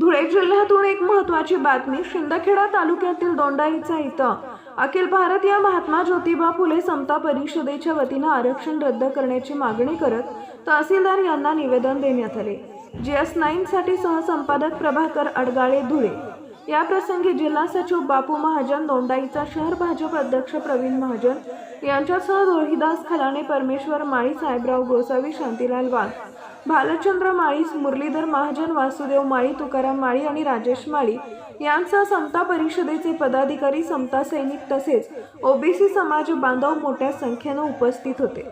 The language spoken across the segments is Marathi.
धुळे जिल्ह्यातून एक महत्त्वाची बातमी शिंदखेडा तालुक्यातील दोंडाईचा इथं अखिल भारतीय महात्मा ज्योतिबा फुले समता परिषदेच्या वतीनं आरक्षण रद्द करण्याची मागणी करत तहसीलदार यांना निवेदन देण्यात आले. जी एस नाईनसाठी सहसंपादक प्रभाकर अडगाळे धुळे. या प्रसंगी जिल्हा सचिव बापू महाजन दोंडाईचा शहर भाजप अध्यक्ष प्रवीण महाजन यांच्यासह रोहिदास खलाणे परमेश्वर माळी साहेबराव गोसावी शांतीलाल वाघ भालचंद्र माळी मुरलीधर महाजन वासुदेव माळी तुकाराम माळी आणि राजेश माळी यांसह समता परिषदेचे पदाधिकारी समता सैनिक तसेच ओबीसी समाज बांधव मोठ्या संख्येनं उपस्थित होते.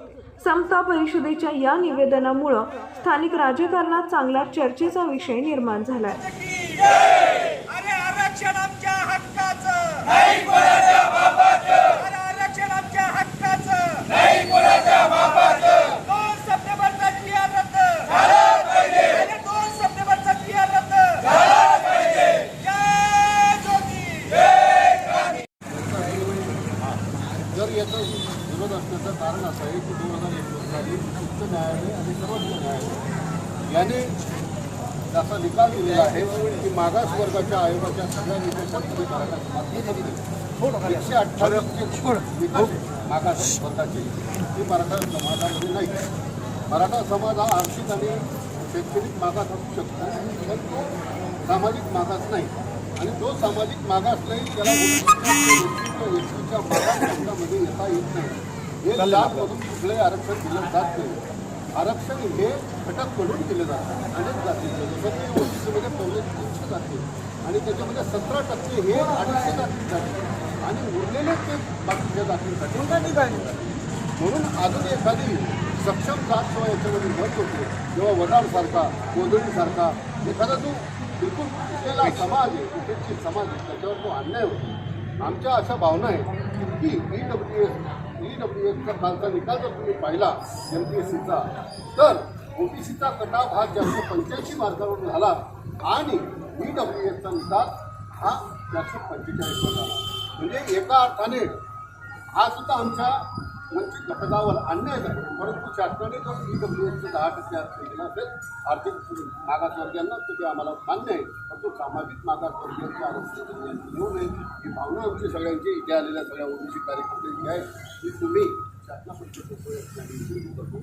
समता परिषदेच्या या निवेदनामुळं स्थानिक राजकारणात चांगला चर्चेचा विषय निर्माण झालाय अरे आरक्षण आमच्या हक्काचं नाही कोणाच्या बापाचं अरे आरक्षण आमच्या हक्काचं नाही कोणाच्या बापाचं दोन सप्टेंबरचा क्लिअर रद्द झाला पाहिजे अरे दोन सप्टेंबरचा क्लिअर रद्द झाला पाहिजे जय ज्योती जर याचा असण्याचं कारण असं आहे की दोन हजार एकवीस साली उच्च न्यायालय आणि सर्वोच्च न्यायालय याने असा निकाल दिलेला आहे की मागास वर्गाच्या आयोगाच्या सगळ्या निकषात एकशे अठ्ठावीसचे निकष मागास वर्गाचे. ते मराठा समाजामध्ये नाही. मराठा समाज हा आर्थिक आणि शैक्षणिक मागास असू शकतो. तो सामाजिक मागास नाही. आणि जो सामाजिक मागास नाही त्याला व्यक्तीच्या मागास वर्गामध्ये येता येत नाही. हे कुठलंही आरक्षण दिलं जात नाही. आरक्षण हे घटक म्हणून दिले जातात अनेक जातीचे जसं की ओबीसीमध्ये पहिले तीनशे जाती आणि त्याच्यामध्ये सतरा टक्के हे अडीचशे जातीसाठी आणि उरलेले ते बाकीच्या जातींसाठी. म्हणून अजून एखादी सक्षम जात किंवा याच्यामध्ये मत होते. जेव्हा वडाळसारखा कोदळीसारखा एखादा जो बिलकुल कुठलेला समाज आहे कुठेची समाज आहे त्याच्यावर तो अन्याय होतो. आमच्या अशा भावना आहेत. की E W S E W एसचा कालचा निकाल जर तुम्ही पाहिला एम पी एस सीचा तर ओबीसीचा कटाव हा चारशे पंच्याऐंशी मार्कावर झाला आणि ई डब्ल्यू एसचा निकाल हा चारशे पंचेचाळीसवर झाला. म्हणजे एका अर्थाने हा सुद्धा आमच्या वंचित घटकावर अन्याय झाला. परंतु शासनाने जर ई डब्ल्यू एसचं दहा टक्के आरक्षण दिलं असेल आर्थिक मागासवर्गीयांना तर ते आम्हाला मान्य आहे. परंतु सामाजिक मागासवर्गीयांचं आरक्षण देऊ नये. भावना आमची सगळ्यांची इथे आलेल्या सगळ्या ओबीसी कार्यकर्त्यांची आहे. की तुम्ही शासनापर्यंत करतो